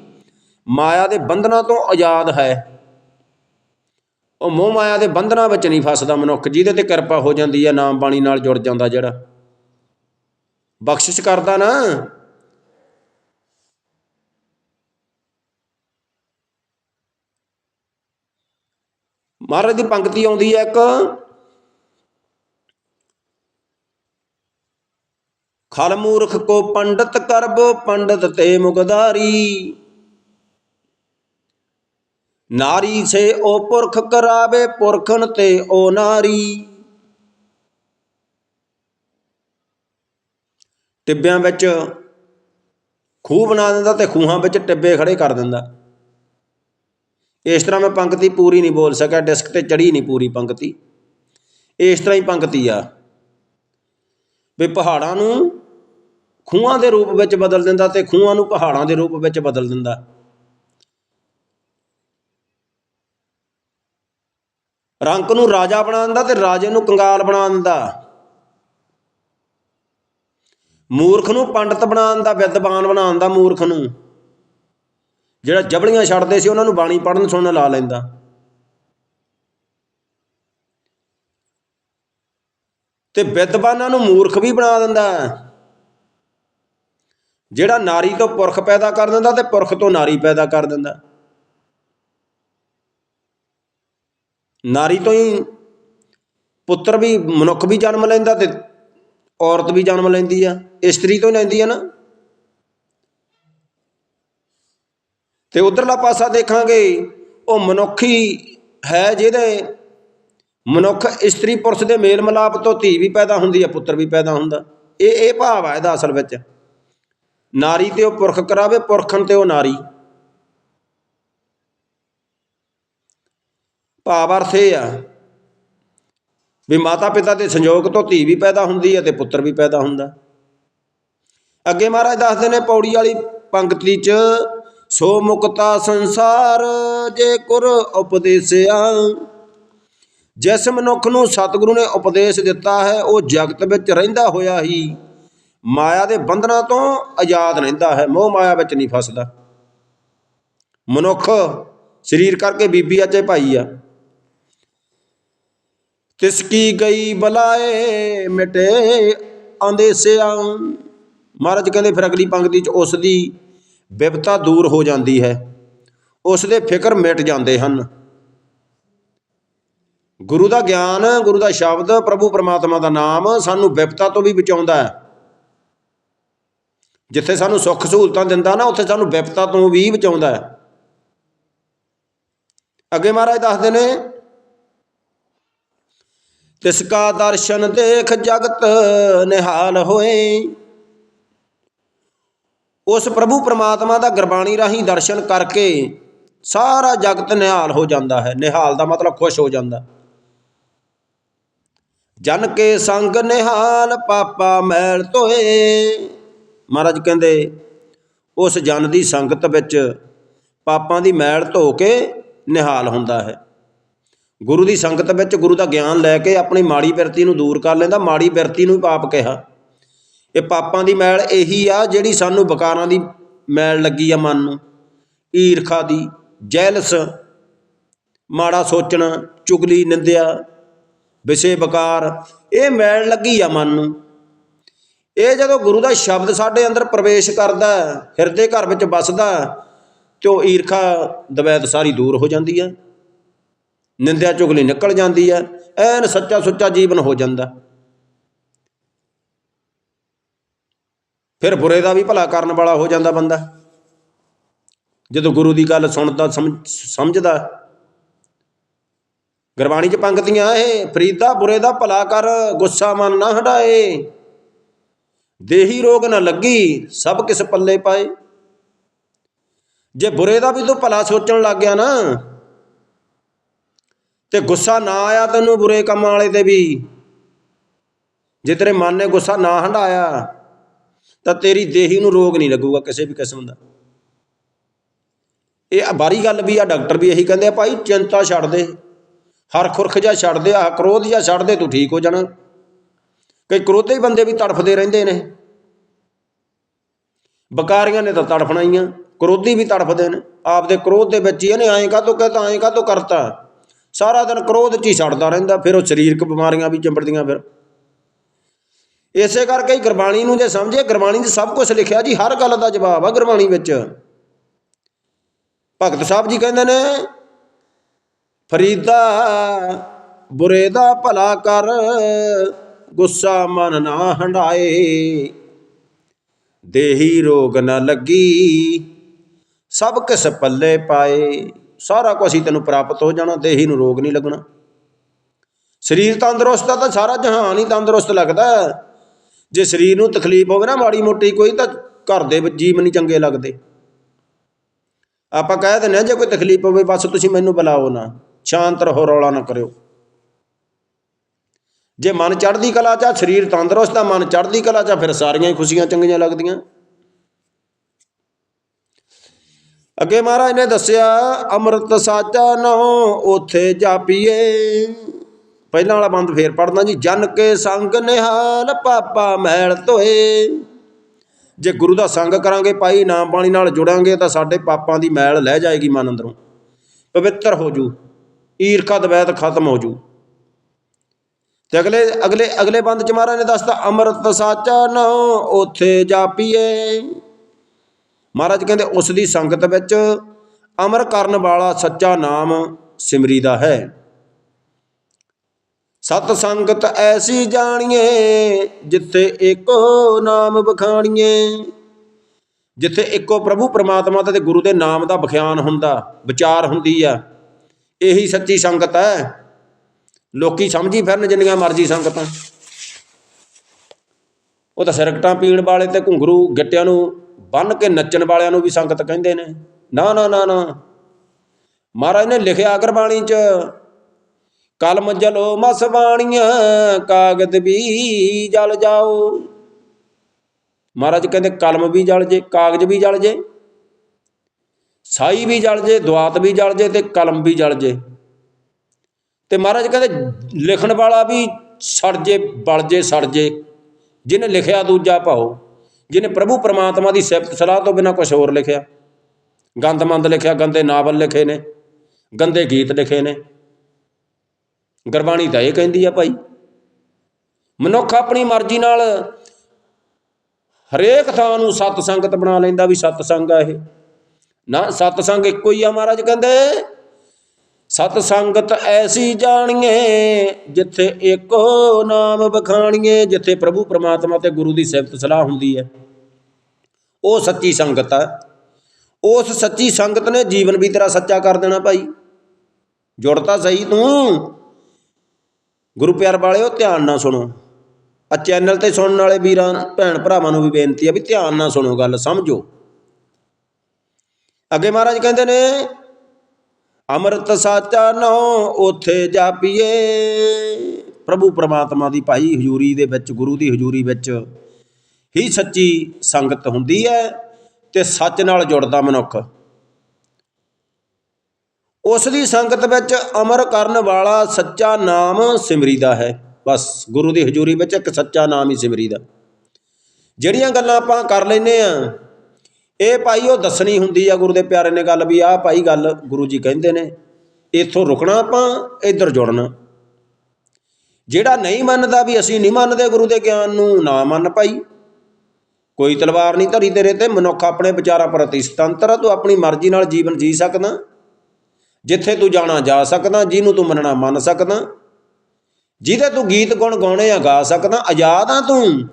ਮਾਇਆ ਦੇ ਬੰਧਨਾਂ ਤੋਂ ਆਜ਼ਾਦ ਹੈ। ਉਹ ਮੋਹ ਮਾਇਆ ਦੇ ਬੰਧਨਾਂ ਵਿੱਚ ਨਹੀਂ ਫਸਦਾ ਮਨੁੱਖ, ਜਿਹਦੇ ਤੇ ਕਿਰਪਾ ਹੋ ਜਾਂਦੀ ਹੈ, ਨਾਮ ਬਾਣੀ ਨਾਲ ਜੁੜ ਜਾਂਦਾ ਜਿਹੜਾ। ਬਖਸ਼ਿਸ਼ ਕਰਦਾ ਨਾ। ਮਹਾਰਾਜ ਦੀ ਪੰਕਤੀ ਆਉਂਦੀ ਹੈ ਇੱਕ ਖਲ ਮੂਰਖ ਕੋ ਪੰਡਤ ਕਰਬੋ, ਪੰਡਤ ਤੇ ਮੁਗਦਾਰੀ ਨਾਰੀ ਸੇ ਉਹ ਪੁਰਖ ਕਰਾਵੇ, ਪੁਰਖਨ ਤੇ ਉਹ ਨਾਰੀ। ਟਿੱਬਿਆਂ ਵਿੱਚ ਖੂਹ ਬਣਾ ਦਿੰਦਾ ਤੇ ਖੂਹਾਂ ਵਿੱਚ ਟਿੱਬੇ ਖੜੇ ਕਰ ਦਿੰਦਾ। ਇਸ ਤਰ੍ਹਾਂ ਮੈਂ ਪੰਕਤੀ ਪੂਰੀ ਨਹੀਂ ਬੋਲ ਸਕਿਆ, ਡਿਸਕ ਤੇ ਚੜੀ ਨਹੀਂ ਪੂਰੀ ਪੰਕਤੀ। ਇਸ ਤਰ੍ਹਾਂ ਹੀ ਪੰਕਤੀ ਆ। ਵੀ ਪਹਾੜਾਂ ਨੂੰ ਖੂਹਾਂ ਦੇ ਰੂਪ ਵਿੱਚ ਬਦਲ ਦਿੰਦਾ ਤੇ ਖੂਹਾਂ ਨੂੰ ਪਹਾੜਾਂ ਦੇ ਰੂਪ ਵਿੱਚ ਬਦਲ ਦਿੰਦਾ। ਰੰਕ ਨੂੰ ਰਾਜਾ ਬਣਾ ਦਿੰਦਾ ਤੇ ਰਾਜੇ ਨੂੰ ਕੰਗਾਲ ਬਣਾ ਦਿੰਦਾ। ਮੂਰਖ ਨੂੰ ਪੰਡਤ ਬਣਾ ਦਿੰਦਾ, ਵਿਦਵਾਨ ਬਣਾ ਦਿੰਦਾ ਮੂਰਖ ਨੂੰ। ਜਿਹੜਾ ਜਬਲੀਆਂ ਛੱਡਦੇ ਸੀ ਉਹਨਾਂ ਨੂੰ ਬਾਣੀ ਪੜਨ ਸੁਣਨ ਲਾ ਲੈਂਦਾ। ਤੇ ਵਿਦਵਾਨਾਂ ਨੂੰ ਮੂਰਖ ਵੀ ਬਣਾ ਦਿੰਦਾ। ਜਿਹੜਾ ਨਾਰੀ ਤੋਂ ਪੁਰਖ ਪੈਦਾ ਕਰ ਦਿੰਦਾ ਤੇ ਪੁਰਖ ਤੋਂ ਨਾਰੀ ਪੈਦਾ ਕਰ ਦਿੰਦਾ। ਨਾਰੀ ਤੋਂ ਹੀ ਪੁੱਤਰ ਵੀ, ਮਨੁੱਖ ਵੀ ਜਨਮ ਲੈਂਦਾ ਤੇ ਔਰਤ ਵੀ ਜਨਮ ਲੈਂਦੀ ਆ। ਇਸਤਰੀ ਤੋਂ ਲੈਂਦੀ ਆ ਨਾ। ਤੇ ਉਧਰਲਾ ਪਾਸਾ ਦੇਖਾਂਗੇ, ਉਹ ਮਨੁੱਖੀ ਹੈ ਜਿਹਦੇ ਮਨੁੱਖ ਇਸਤਰੀ ਪੁਰਸ਼ ਦੇ ਮੇਲ ਮਿਲਾਪ ਤੋਂ ਧੀ ਵੀ ਪੈਦਾ ਹੁੰਦੀ ਹੈ ਪੁੱਤਰ ਵੀ ਪੈਦਾ ਹੁੰਦਾ। ਇਹ ਇਹ ਭਾਵ ਹੈ ਇਹਦਾ ਅਸਲ ਵਿੱਚ। ਨਾਰੀ ਤੇ ਉਹ ਪੁਰਖ ਕਰਾਵੇ, ਪੁਰਖਨ ਤੇ ਉਹ ਨਾਰੀ। ਭਾਵ ਅਰਥ ਇਹ ਆ ਵੀ ਮਾਤਾ ਪਿਤਾ ਦੇ ਸੰਯੋਗ ਤੋਂ ਧੀ ਵੀ ਪੈਦਾ ਹੁੰਦੀ ਹੈ ਤੇ ਪੁੱਤਰ ਵੀ ਪੈਦਾ ਹੁੰਦਾ। ਅੱਗੇ ਮਹਾਰਾਜ ਦੱਸਦੇ ਨੇ ਪੌੜੀ ਵਾਲੀ ਪੰਕਤੀ 'ਚ, ਸੋ ਮੁਕਤਾ ਸੰਸਾਰ ਜੇ ਕੁਰ ਉਪਦੇਸਿਆ। ਜਿਸ ਮਨੁੱਖ ਨੂੰ ਸਤਿਗੁਰੂ ਨੇ ਉਪਦੇਸ਼ ਦਿੱਤਾ ਹੈ, ਉਹ ਜਗਤ ਵਿੱਚ ਰਹਿੰਦਾ ਹੋਇਆ ਹੀ। ਮਾਇਆ ਦੇ ਬੰਧਨਾਂ ਤੋਂ ਆਜ਼ਾਦ ਰਹਿੰਦਾ ਹੈ, ਮੋਹ ਮਾਇਆ ਵਿੱਚ ਨਹੀਂ ਫਸਦਾ। ਮਨੁੱਖ ਸਰੀਰ ਕਰਕੇ ਬੀਬੀ ਆ ਚਾਹੇ ਭਾਈ ਆ। ਤਿਸ ਕੀ ਗਈ ਬਲਾਏ ਮਿਟੇ ਆਂਦੇਸਿਆ ਮਹਾਰਾਜ ਕਹਿੰਦੇ ਫਿਰ ਅਗਲੀ ਪੰਕਤੀ 'ਚ ਉਸ ਦੀ ਬਿਪਤਾ ਦੂਰ ਹੋ ਜਾਂਦੀ ਹੈ। ਉਸ ਦੇ ਫਿਕਰ ਮਿਟ ਜਾਂਦੇ ਹਨ। ਗੁਰੂ ਦਾ ਗਿਆਨ, ਗੁਰੂ ਦਾ ਸ਼ਬਦ, ਪ੍ਰਭੂ ਪਰਮਾਤਮਾ ਦਾ ਨਾਮ ਸਾਨੂੰ ਵਿਪਤਾ ਤੋਂ ਵੀ ਬਚਾਉਂਦਾ ਹੈ। ਜਿੱਥੇ ਸਾਨੂੰ ਸੁੱਖ ਸਹੂਲਤਾਂ ਦਿੰਦਾ ਨਾ, ਉੱਥੇ ਸਾਨੂੰ ਵਿਪਤਾ ਤੋਂ ਵੀ ਬਚਾਉਂਦਾ ਹੈ। ਅੱਗੇ ਮਹਾਰਾਜ ਦੱਸਦੇ ਨੇ ਤਿਸ ਕਾ ਦਰਸ਼ਨ ਦੇਖ ਜਗਤ ਨਿਹਾਲ ਹੋਏ। ਉਸ ਪ੍ਰਭੂ ਪ੍ਰਮਾਤਮਾ ਦਾ ਗੁਰਬਾਣੀ ਰਾਹੀਂ ਦਰਸ਼ਨ ਕਰਕੇ ਸਾਰਾ ਜਗਤ ਨਿਹਾਲ ਹੋ ਜਾਂਦਾ ਹੈ। ਨਿਹਾਲ ਦਾ ਮਤਲਬ ਖੁਸ਼ ਹੋ ਜਾਂਦਾ। ਜਨ ਕੇ ਸੰਗ ਨਿਹਾਲ, ਪਾਪਾ ਮੈਲ ਧੋਏ। ਮਹਾਰਾਜ ਕਹਿੰਦੇ, ਉਸ ਜਨ ਦੀ ਸੰਗਤ ਵਿੱਚ ਪਾਪਾਂ ਦੀ ਮੈਲ ਧੋ ਕੇ ਨਿਹਾਲ ਹੁੰਦਾ ਹੈ। ਗੁਰੂ ਦੀ ਸੰਗਤ ਵਿੱਚ ਗੁਰੂ ਦਾ ਗਿਆਨ ਲੈ ਕੇ ਆਪਣੀ ਮਾੜੀ ਬਿਰਤੀ ਨੂੰ ਦੂਰ ਕਰ ਲੈਂਦਾ, ਮਾੜੀ ਬਿਰਤੀ ਨੂੰ ਪਾਪ ਕਿਹਾ। ਇਹ ਪਾਪਾਂ ਦੀ ਮੈਲ ਇਹੀ ਆ ਜਿਹੜੀ ਸਾਨੂੰ ਵਿਕਾਰਾਂ ਦੀ ਮੈਲ ਲੱਗੀ ਆ ਮਨ ਨੂੰ। ਈਰਖਾ ਦੀ, ਜੈਲਸ, ਮਾੜਾ ਸੋਚਣਾ, ਚੁਗਲੀ, ਨਿੰਦਿਆ, ਵਿਸ਼ੇ ਵਿਕਾਰ ਇਹ ਮੈਲ ਲੱਗੀ ਆ ਮਨ ਨੂੰ। ਇਹ ਜਦੋਂ ਗੁਰੂ ਦਾ ਸ਼ਬਦ ਸਾਡੇ ਅੰਦਰ ਪ੍ਰਵੇਸ਼ ਕਰਦਾ, ਹਿਰਦੇ ਘਰ ਵਿੱਚ ਵੱਸਦਾ, ਤੇ ਉਹ ਈਰਖਾ ਦਵੈਤ ਸਾਰੀ ਦੂਰ ਹੋ ਜਾਂਦੀ ਹੈ ਨਿੰਦਿਆ ਚੁਗਲੀ ਨਿਕਲ ਜਾਂਦੀ ਹੈ ਐਨ ਸੱਚਾ ਸੁੱਚਾ ਜੀਵਨ ਹੋ ਜਾਂਦਾ। ਫਿਰ ਬੁਰੇ ਦਾ ਵੀ ਭਲਾ ਕਰਨ ਵਾਲਾ ਹੋ ਜਾਂਦਾ ਬੰਦਾ। ਜਦੋਂ ਗੁਰੂ ਦੀ ਗੱਲ ਸੁਣਦਾ ਸਮਝ- ਸਮਝਦਾ। ਗੁਰਬਾਣੀ ਚ ਪੰਕਤੀਆਂ ਇਹ, ਫਰੀਦਾ ਬੁਰੇ ਦਾ ਭਲਾ ਕਰ, ਗੁੱਸਾ ਮਨ ਨਾ ਹਟਾਏ ਦੇਹੀ ਰੋਗ ਨਾ ਲੱਗੀ, ਸਭ ਕਿਸ ਪੱਲੇ ਪਾਏ। ਜੇ ਬੁਰੇ ਦਾ ਵੀ ਤੂੰ ਭਲਾ ਸੋਚਣ ਲੱਗ ਗਿਆ ਨਾ, ਤੇ ਗੁੱਸਾ ਨਾ ਆਇਆ ਤੈਨੂੰ ਬੁਰੇ ਕੰਮਾਂ ਵਾਲੇ ਤੇ ਵੀ। ਜੇ ਤੇਰੇ ਮਨ ਨੇ ਗੁੱਸਾ ਨਾ ਹੰਡਾਇਆ ਤਾਂ ਤੇਰੀ ਦੇਹੀ ਨੂੰ ਰੋਗ ਨਹੀਂ ਲੱਗੂਗਾ ਕਿਸੇ ਵੀ ਕਿਸਮ ਦਾ। ਇਹ ਬਾਰੀ ਗੱਲ ਵੀ ਆ, ਡਾਕਟਰ ਵੀ ਇਹੀ ਕਹਿੰਦੇ ਆ, ਭਾਈ ਚਿੰਤਾ ਛੱਡ ਦੇ। ਹਰ ਖੁਰਖ ਜਾ ਛੱਡ ਦੇ ਆ ਕ੍ਰੋਧ ਜਾ ਛੱਡ ਦੇ, ਤੂੰ ਠੀਕ ਹੋ ਜਾਣਾ। ਕਈ ਕ੍ਰੋਧੇ ਬੰਦੇ ਵੀ ਤੜਫਦੇ ਰਹਿੰਦੇ ਨੇ। ਬਕਾਰੀਆਂ ਨੇ ਤਾਂ ਤੜਫਣਾ ਹੀ ਆ, ਕ੍ਰੋਧੀ ਵੀ ਤੜਫਦੇ ਨੇ। ਆਪਦੇ ਕ੍ਰੋਧ ਦੇ ਵਿੱਚ ਹੀ ਇਹਨੇ ਐਂ ਕਾਹਤੋਂ ਕਹਤਾ, ਐਂ ਕਾਹਤੋਂ ਕਰਤਾ। ਸਾਰਾ ਦਿਨ ਕ੍ਰੋਧ 'ਚ ਹੀ ਛੱਡਦਾ ਰਹਿੰਦਾ, ਫਿਰ ਉਹ ਸਰੀਰਕ ਬਿਮਾਰੀਆਂ ਵੀ ਚੰਬੜਦੀਆਂ ਫਿਰ। ਇਸੇ ਕਰਕੇ ਹੀ ਗੁਰਬਾਣੀ ਨੂੰ ਜੇ ਸਮਝੇ, ਗੁਰਬਾਣੀ 'ਚ ਸਭ ਕੁਝ ਲਿਖਿਆ ਜੀ, ਹਰ ਗੱਲ ਦਾ ਜਵਾਬ ਆ ਗੁਰਬਾਣੀ ਵਿੱਚ। ਭਗਤ ਸਾਹਿਬ ਜੀ ਕਹਿੰਦੇ ਨੇ, ਫਰੀਦਾ ਬੁਰੇ ਦਾ ਭਲਾ ਕਰ ਗੁੱਸਾ ਮਨ ਨਾ ਹੰਡਾਏ। ਦੇਹੀ ਰੋਗ ਨਾ ਲੱਗੀ। ਸਭ ਕਿਸ ਪੱਲੇ ਪਾਏ। ਸਾਰਾ ਕੁਝ ਹੀ ਤੈਨੂੰ ਪ੍ਰਾਪਤ ਹੋ ਜਾਣਾ, ਦੇਹੀ ਨੂੰ ਰੋਗ ਨਹੀਂ ਲੱਗਣਾ। ਸਰੀਰ ਤੰਦਰੁਸਤ ਆ ਤਾਂ ਸਾਰਾ ਜਹਾਨ ਹੀ ਤੰਦਰੁਸਤ ਲੱਗਦਾ ਜੇ ਸਰੀਰ ਨੂੰ ਤਕਲੀਫ ਹੋਵੇ ਨਾ ਮਾੜੀ ਮੋਟੀ ਕੋਈ, ਤਾਂ ਘਰ ਦੇ ਵਿੱਚ ਜੀਵ ਨਹੀਂ ਚੰਗੇ ਲੱਗਦੇ। ਆਪਾਂ ਕਹਿ ਦਿੰਦੇ ਹਾਂ, ਜੇ ਕੋਈ ਤਕਲੀਫ ਹੋਵੇ, ਬਸ ਤੁਸੀਂ ਮੈਨੂੰ ਬੁਲਾਓ ਨਾ। ਸ਼ਾਂਤ ਰਹੋ, ਰੌਲਾ ਨਾ ਕਰਿਓ। ਜੇ ਮਨ ਚੜ੍ਹਦੀ ਕਲਾ ਚ ਸਰੀਰ ਤੰਦਰੁਸਤ ਆ, ਮਨ ਚੜ੍ਹਦੀ ਕਲਾ ਚ ਫਿਰ ਸਾਰੀਆਂ ਹੀ ਖੁਸ਼ੀਆਂ ਚੰਗੀਆਂ ਲੱਗਦੀਆਂ। ਅੱਗੇ ਮਹਾਰਾਜ ਨੇ ਦੱਸਿਆ, ਅੰਮ੍ਰਿਤ ਸਾਚਾ ਨਹੁ ਉਥੇ ਜਾਪੀਏ। ਪਹਿਲਾਂ ਵਾਲਾ ਬੰਦ ਫੇਰ ਪੜਨਾ ਜੀ, ਜਨ ਕੇ ਸੰਗ ਨਿਹਾਲ ਪਾਪਾ ਮੈਲ ਧੋਏ। ਜੇ ਗੁਰੂ ਦਾ ਸੰਗ ਕਰਾਂਗੇ ਪਾਈ ਨਾਮ ਬਾਣੀ ਨਾਲ ਜੁੜਾਂਗੇ, ਤਾਂ ਸਾਡੇ ਪਾਪਾਂ ਦੀ ਮੈਲ ਲੈ ਜਾਏਗੀ ਮਨ ਅੰਦਰੋਂ। ਪਵਿੱਤਰ ਹੋ ਜੂ। ਈਰਖਾ ਦਵੈਤ ਖਤਮ ਹੋ ਜੂ। ਤੇ ਅਗਲੇ ਅਗਲੇ ਅਗਲੇ ਬੰਦ ਚ ਮਹਾਰਾਜ ਨੇ ਦੱਸਤਾ, ਅੰਮ੍ਰਿਤ ਸਾਚਾ ਨਹੁ ਉਥੇ ਜਾਪੀਏ। ਮਹਾਰਾਜ ਕਹਿੰਦੇ, ਉਸ ਦੀ ਸੰਗਤ ਵਿੱਚ ਅਮਰ ਕਰਨ ਵਾਲਾ ਸੱਚਾ ਨਾਮ ਸਿਮਰੀ ਦਾ ਹੈ। ਸਤ ਸੰਗਤ ਐਸੀ ਜਾਣੀਏ, ਜਿੱਥੇ ਇੱਕੋ ਨਾਮ ਬਖਾਣੀਏ ਜਿੱਥੇ ਇੱਕੋ ਪ੍ਰਭੂ ਪ੍ਰਮਾਤਮਾ ਦਾ ਤੇ ਗੁਰੂ ਦੇ ਨਾਮ ਦਾ ਬਖਿਆਨ ਹੁੰਦਾ, ਵਿਚਾਰ ਹੁੰਦੀ ਆ। ਇਹੀ ਸੱਚੀ ਸੰਗਤ ਹੈ। ਲੋਕੀ ਸਮਝੀ ਫਿਰਨ ਜਿੰਨੀਆਂ ਮਰਜ਼ੀ ਸੰਗਤਾਂ। ਉਹ ਤਾਂ ਸਿਰਕਟਾਂ ਪੀਣ ਵਾਲੇ ਤੇ ਘੁੰਗਰੂ ਗਿੱਟਿਆਂ ਨੂੰ ਬੰਨ ਕੇ ਨੱਚਣ ਵਾਲਿਆਂ ਨੂੰ ਵੀ ਸੰਗਤ ਕਹਿੰਦੇ ਨੇ। ਨਾ ਨਾ ਨਾ ਨਾ। ਮਹਾਰਾਜ ਨੇ ਲਿਖਿਆ ਗੁਰਬਾਣੀ ਚ ਕਲਮ ਜਲੋ ਮਸ ਬਾਣੀਆਂ, ਕਾਗਦ ਵੀ ਜਲ ਜਾਓ। ਮਹਾਰਾਜ ਕਹਿੰਦੇ, ਕਲਮ ਵੀ ਜਲ ਜੇ, ਕਾਗਜ਼ ਵੀ ਜਲ ਜੇ, ਸਾਈ ਵੀ ਜਲ ਜੇ, ਦੁਆਤ ਵੀ ਜਲ ਜੇ ਤੇ ਕਲਮ ਵੀ ਜਲ ਜੇ। ਤੇ ਮਹਾਰਾਜ ਕਹਿੰਦੇ ਲਿਖਣ ਵਾਲਾ ਵੀ ਸੜ ਜੇ, ਬਲ ਜੇ, ਸੜ ਜੇ। ਜਿਹਨੇ ਲਿਖਿਆ ਦੂਜਾ ਭਾਉ ਜਿਹਨੇ ਪ੍ਰਭੂ ਪਰਮਾਤਮਾ ਦੀ ਸਿਫਤ, ਸਲਾਹ ਤੋਂ ਬਿਨਾ ਕੁਝ ਹੋਰ ਲਿਖਿਆ। ਗੰਦਮੰਦ ਲਿਖਿਆ, ਗੰਦੇ ਨਾਵਲ ਲਿਖੇ ਨੇ, ਗੰਦੇ ਗੀਤ ਲਿਖੇ ਨੇ। ਗੁਰਬਾਣੀ ਤਾਂ ਇਹ ਕਹਿੰਦੀ ਆ ਭਾਈ, ਮਨੁੱਖ ਆਪਣੀ ਮਰਜ਼ੀ ਨਾਲ ਹਰੇਕ ਥਾਂ ਨੂੰ ਸਤ ਸੰਗਤ ਬਣਾ ਲੈਂਦਾ ਵੀ ਸਤ ਸੰਗ ਆ ਇਹ। ਨਾ ਸਤ ਸੰਗ ਇੱਕੋ ਹੀ ਆ ਮਹਾਰਾਜ ਕਹਿੰਦੇ। ਸਤ ਸੰਗਤ ਐਸੀ ਜਾਣੀਏ, ਜਿੱਥੇ ਇੱਕੋ ਨਾਮ ਬਖਾਣੀਏ ਜਿੱਥੇ ਪ੍ਰਭੂ ਪ੍ਰਮਾਤਮਾ ਤੇ ਗੁਰੂ ਦੀ ਸਿਫਤ ਸਲਾਹ ਹੁੰਦੀ ਹੈ। ਉਹ ਸੱਚੀ ਸੰਗਤ ਹੈ ਉਸ ਸੱਚੀ ਸੰਗਤ ਨੇ ਜੀਵਨ ਵੀ ਤੇਰਾ ਸੱਚਾ ਕਰ ਦੇਣਾ ਭਾਈ। ਜੁੜ ਤਾਂ ਸਹੀ ਤੂੰ। ਗੁਰੂ ਪਿਆਰ ਵਾਲਿਓ, ਧਿਆਨ ਨਾਲ ਸੁਣੋ। ਆ ਚੈਨਲ ਤੇ ਸੁਣਨ ਵਾਲੇ ਵੀਰਾਂ, ਭੈਣ ਭਰਾਵਾਂ ਨੂੰ ਵੀ ਬੇਨਤੀ ਆ ਵੀ ਧਿਆਨ ਨਾਲ ਸੁਣੋ ਗੱਲ, ਸਮਝੋ। ਅੱਗੇ ਮਹਾਰਾਜ ਕਹਿੰਦੇ ਨੇ ਅੰਮ੍ਰਿਤ ਸਾਚਾ ਨੋ ਉਥੇ ਜਾਪੀਏ। ਪ੍ਰਭੂ ਪ੍ਰਮਾਤਮਾ ਦੀ ਭਾਈ ਹਜ਼ੂਰੀ ਦੇ ਵਿੱਚ, ਗੁਰੂ ਦੀ ਹਜ਼ੂਰੀ ਵਿੱਚ ਹੀ ਸੱਚੀ ਸੰਗਤ ਹੁੰਦੀ ਹੈ ਤੇ ਸੱਚ ਨਾਲ ਜੁੜਦਾ ਮਨੁੱਖ। ਉਸ ਦੀ ਸੰਗਤ ਵਿੱਚ ਅਮਰ ਕਰਨ ਵਾਲਾ ਸੱਚਾ ਨਾਮ ਸਿਮਰੀ ਦਾ ਹੈ। ਬਸ ਗੁਰੂ ਦੀ ਹਜ਼ੂਰੀ ਵਿੱਚ ਇੱਕ ਸੱਚਾ ਨਾਮ ਹੀ ਸਿਮਰੀ ਦਾ ਜਿਹੜੀਆਂ ਗੱਲਾਂ ਆਪਾਂ ਕਰ ਲੈਨੇ ਆ ਇਹ ਭਾਈ ਉਹ ਦੱਸਣੀ ਹੁੰਦੀ ਆ ਗੁਰੂ ਦੇ ਪਿਆਰੇ ਨੇ ਗੱਲ ਵੀ ਆਹ ਭਾਈ ਗੱਲ ਗੁਰੂ ਜੀ ਕਹਿੰਦੇ ਨੇ, ਇੱਥੋਂ ਰੁਕਣਾ ਆਪਾਂ, ਇੱਧਰ ਜੁੜਨਾ। ਜਿਹੜਾ ਨਹੀਂ ਮੰਨਦਾ ਵੀ ਅਸੀਂ ਨਹੀਂ ਮੰਨਦੇ ਗੁਰੂ ਦੇ ਗਿਆਨ ਨੂੰ, ਨਾ ਮੰਨ ਭਾਈ। ਕੋਈ ਤਲਵਾਰ ਨਹੀਂ ਧਰੀ ਤੇਰੇ ਤੇ, ਮਨੁੱਖ ਆਪਣੇ ਵਿਚਾਰਾਂ ਪ੍ਰਤੀ ਸੁਤੰਤਰ ਆ, ਤੂੰ ਆਪਣੀ ਮਰਜ਼ੀ ਨਾਲ ਜੀਵਨ ਜੀ ਸਕਦਾ। ਜਿੱਥੇ ਤੂੰ ਜਾਣਾ ਜਾ ਸਕਦਾ, ਜਿਹਨੂੰ ਤੂੰ ਮੰਨਣਾ ਮੰਨ ਸਕਦਾ। ਜਿਹਦੇ ਤੂੰ ਗੀਤ ਗੁਣ ਗਾਉਣੇ ਆ, ਗਾ ਸਕਦਾ। ਆਜ਼ਾਦ ਆ ਤੂੰ।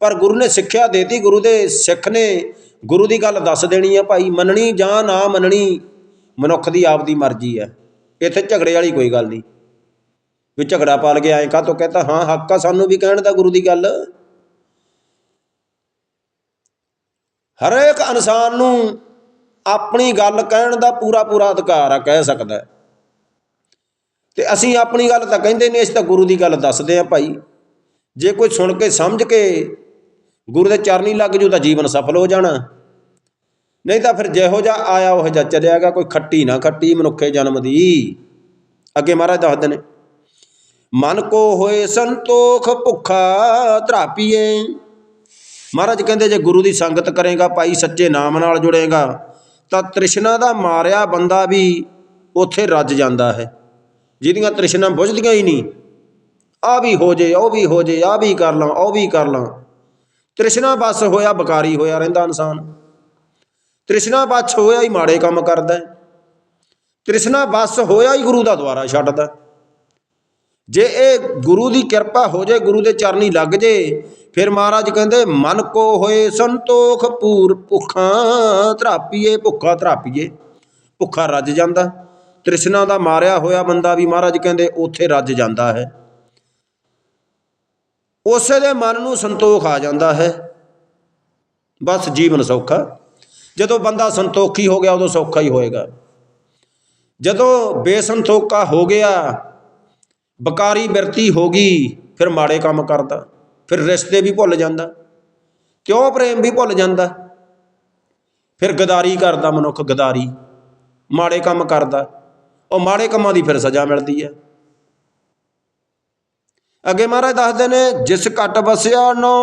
ਪਰ ਗੁਰੂ ਨੇ ਸਿੱਖਿਆ ਦੇਤੀ, ਗੁਰੂ ਦੇ ਸਿੱਖ ਨੇ ਗੁਰੂ ਦੀ ਗੱਲ ਦੱਸ ਦੇਣੀ ਆ ਭਾਈ, ਮੰਨਣੀ ਜਾਂ ਨਾ ਮੰਨਣੀ, ਮਨੁੱਖ ਦੀ ਆਪ ਦੀ ਮਰਜ਼ੀ ਹੈ ਇੱਥੇ ਝਗੜੇ ਵਾਲੀ ਕੋਈ ਗੱਲ ਨਹੀਂ। ਵੀ ਝਗੜਾ ਪਾਲ ਕੇ ਐਂ ਕਾਹਤੋਂ ਕਹਤਾ, ਹਾਂ, ਹੱਕ ਆ ਸਾਨੂੰ ਵੀ ਕਹਿਣ ਦਾ ਗੁਰੂ ਦੀ ਗੱਲ। ਹਰੇਕ ਇਨਸਾਨ ਨੂੰ ਆਪਣੀ ਗੱਲ ਕਹਿਣ ਦਾ ਪੂਰਾ ਪੂਰਾ ਅਧਿਕਾਰ ਆ, ਕਹਿ ਸਕਦਾ। ਹੈ। ਤੇ ਅਸੀਂ ਆਪਣੀ ਗੱਲ ਤਾਂ ਕਹਿੰਦੇ ਨਹੀਂ, ਅਸੀਂ ਤਾਂ ਗੁਰੂ ਦੀ ਗੱਲ ਦੱਸਦੇ ਆ ਭਾਈ। ਜੇ ਕੋਈ ਸੁਣ ਕੇ, ਸਮਝ ਕੇ ਗੁਰੂ ਦੇ ਚਰਨੀ ਲੱਗ ਜੂ ਤਾਂ ਜੀਵਨ ਸਫਲ ਹੋ ਜਾਣਾ। ਨਹੀਂ ਤਾਂ ਫਿਰ ਜਿਹੋ ਜਿਹਾ ਆਇਆ, ਉਹ ਜਿਹਾ ਚਲਿਆਗਾ, ਕੋਈ ਖੱਟੀ ਨਾ ਖੱਟੀ ਮਨੁੱਖੇ ਜਨਮ ਦੀ। ਅੱਗੇ ਮਹਾਰਾਜ ਦੱਸਦੇ ਨੇ, ਮਨ ਕੋ ਹੋਏ ਸੰਤੋਖ ਭੁੱਖਾ ਧਰਾਪੀਏ। ਮਹਾਰਾਜ ਕਹਿੰਦੇ, ਜੇ ਗੁਰੂ ਦੀ ਸੰਗਤ ਕਰੇਗਾ, ਭਾਈ ਸੱਚੇ ਨਾਮ ਨਾਲ ਜੁੜੇਗਾ, ਤਾਂ ਤ੍ਰਿਸ਼ਨਾ ਦਾ ਮਾਰਿਆ ਬੰਦਾ ਵੀ ਉੱਥੇ ਰੱਜ ਜਾਂਦਾ ਹੈ। ਜਿਹਦੀਆਂ ਤ੍ਰਿਸ਼ਨਾ ਬੁਝਦੀਆਂ ਹੀ ਨਹੀਂ ਆ ਵੀ ਹੋ ਜੇ, ਉਹ ਵੀ ਹੋ ਜੇ ਆ ਵੀ ਕਰ ਲਾਂ, ਉਹ ਵੀ ਕਰ ਲਾਂ। ਤ੍ਰਿਸ਼ਨਾ ਬਸ ਹੋਇਆ, ਬਕਾਰੀ ਹੋਇਆ ਰਹਿੰਦਾ ਇਨਸਾਨ। ਤ੍ਰਿਸ਼ਨਾ ਬਸ ਹੋਇਆ ਹੀ ਮਾੜੇ ਕੰਮ ਕਰਦਾ ਤ੍ਰਿਸ਼ਨਾ ਬਸ ਹੋਇਆ ਹੀ ਗੁਰੂ ਦਾ ਦੁਆਰਾ ਛੱਡਦਾ ਜੇ ਇਹ ਗੁਰੂ ਦੀ ਕਿਰਪਾ ਹੋ ਜੇ, ਗੁਰੂ ਦੇ ਚਰਨੀ ਲੱਗ ਜੇ, ਫਿਰ ਮਹਾਰਾਜ ਕਹਿੰਦੇ, ਮਨ ਕੋ ਹੋਏ ਸੰਤੋਖ ਪੂਰ ਭੁੱਖਾਂ ਧਰਾਪੀਏ, ਭੁੱਖਾ ਧਰਾਪੀਏ। ਭੁੱਖਾ ਰੱਜ ਜਾਂਦਾ। ਤ੍ਰਿਸ਼ਨਾ ਦਾ ਮਾਰਿਆ ਹੋਇਆ ਬੰਦਾ ਵੀ ਮਹਾਰਾਜ ਕਹਿੰਦੇ, ਉੱਥੇ ਰੱਜ ਜਾਂਦਾ ਹੈ। ਉਸੇ ਦੇ ਮਨ ਨੂੰ ਸੰਤੋਖ ਆ ਜਾਂਦਾ ਹੈ। ਬਸ ਜੀਵਨ ਸੌਖਾ। ਜਦੋਂ ਬੰਦਾ ਸੰਤੋਖੀ ਹੋ ਗਿਆ, ਉਦੋਂ ਸੌਖਾ ਹੀ ਹੋਏਗਾ। ਜਦੋਂ ਬੇਸੰਤੋਖਾ ਹੋ ਗਿਆ, ਬਕਾਰੀ ਬਿਰਤੀ ਹੋ ਗਈ, ਫਿਰ ਮਾੜੇ ਕੰਮ ਕਰਦਾ, ਫਿਰ ਰਿਸ਼ਤੇ ਵੀ ਭੁੱਲ ਜਾਂਦਾ। ਕਿਉਂ ਪ੍ਰੇਮ ਵੀ ਭੁੱਲ ਜਾਂਦਾ? ਫਿਰ ਗਦਾਰੀ ਕਰਦਾ ਮਨੁੱਖ, ਗਦਾਰੀ। ਮਾੜੇ ਕੰਮ ਕਰਦਾ। ਉਹ ਮਾੜੇ ਕੰਮਾਂ ਦੀ ਫਿਰ ਸਜ਼ਾ ਮਿਲਦੀ ਹੈ। ਅੱਗੇ ਮਹਾਰਾਜ ਦੱਸਦੇ ਨੇ, ਜਿਸ ਘਟ ਵਸਿਆ ਨੋ,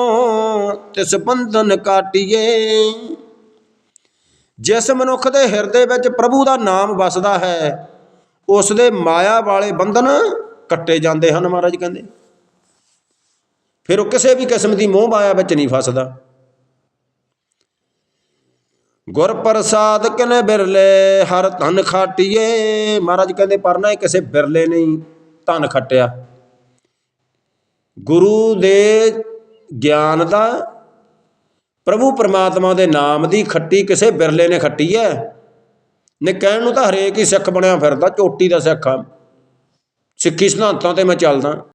ਤਿਸ ਬੰਧਨ ਕਾਟੀਏ। ਜਿਸ ਮਨੁੱਖ ਦੇ ਹਿਰਦੇ ਵਿੱਚ ਪ੍ਰਭੂ ਦਾ ਨਾਮ ਵਸਦਾ ਹੈ, ਉਸ ਦੇ ਮਾਇਆ ਵਾਲੇ ਬੰਧਨ ਕੱਟੇ ਜਾਂਦੇ ਹਨ, ਮਹਾਰਾਜ ਕਹਿੰਦੇ। ਫਿਰ ਉਹ ਕਿਸੇ ਵੀ ਕਿਸਮ ਦੀ ਮੋਹ ਮਾਇਆ ਵਿੱਚ ਨਹੀਂ ਫਸਦਾ। ਗੁਰ ਪ੍ਰਸਾਦ ਕਨੇ ਬਿਰਲੇ, ਹਰ ਧਨ ਖਾਟੀਏ। ਮਹਾਰਾਜ ਕਹਿੰਦੇ, ਪਰ ਨਾ ਕਿਸੇ ਬਿਰਲੇ ਨਹੀਂ, ਧਨ ਖੱਟਿਆ। ਗੁਰੂ ਦੇ ਗਿਆਨ ਦਾ, ਪ੍ਰਭੂ ਪਰਮਾਤਮਾ ਦੇ ਨਾਮ ਦੀ ਖੱਟੀ ਕਿਸੇ ਬਿਰਲੇ ਨੇ ਖੱਟੀ ਹੈ ਨੇ ਕਹਿਣ ਨੂੰ ਤਾਂ ਹਰੇਕ ਹੀ ਸਿੱਖ ਬਣਿਆ ਫਿਰਦਾ, ਚੋਟੀ ਦਾ ਸਿੱਖ ਆ। ਸਿੱਖੀ ਸਿਧਾਂਤਾਂ ਤੇ ਮੈਂ ਚੱਲਦਾ।